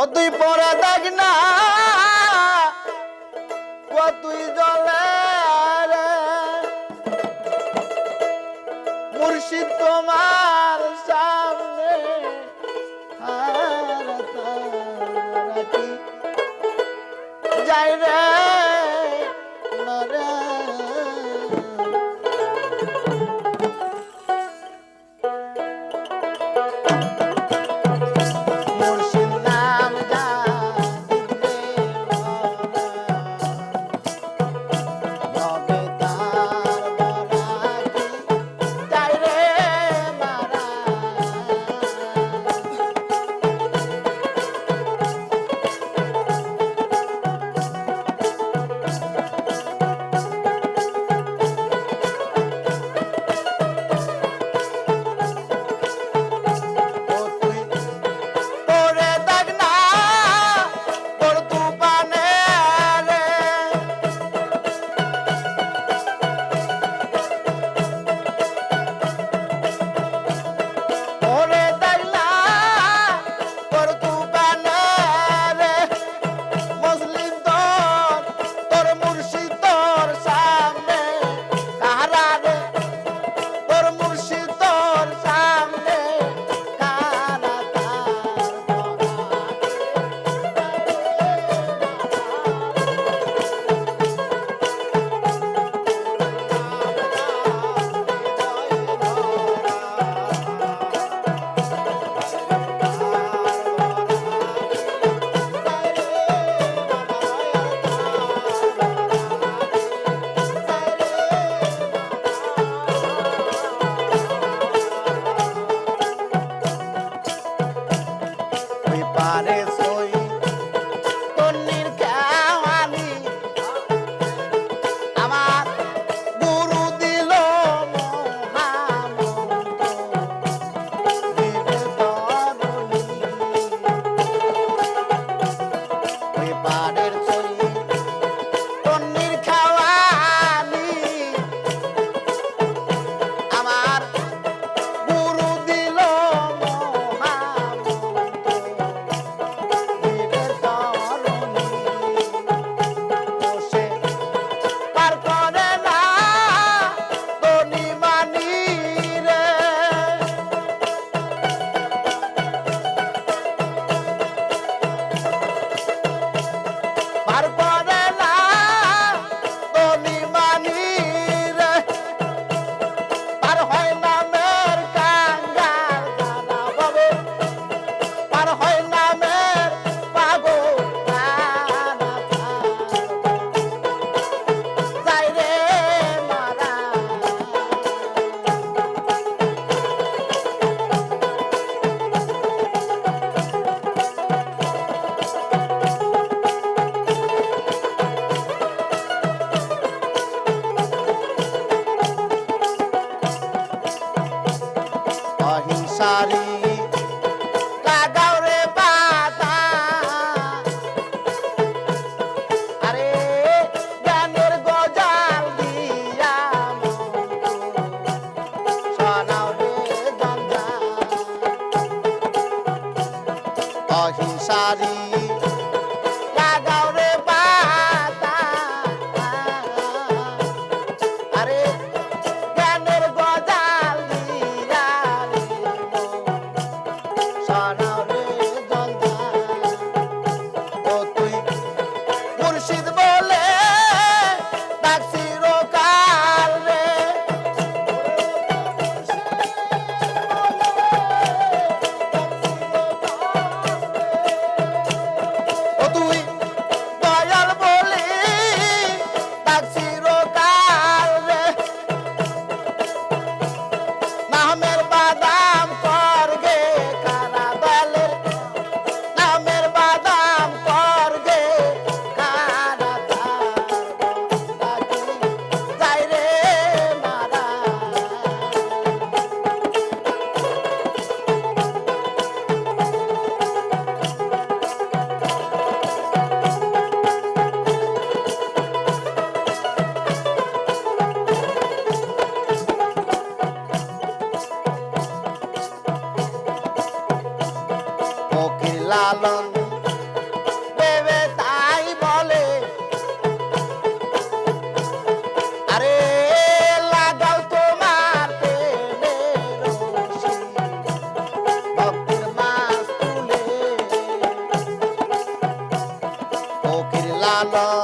অতই তুই পরে দেখ না। ও জলে রে। মুর্শিদ তোমার সামনে যাই রে। মশারি লাগাও রে পাতা আরে গানের গজাল দিয়া শোনাও রে গঙ্গা অহিংসারী লালন দেবে তাই বলে। আরে লাগাও তোমার ভক্তের মাস তুলে। লালন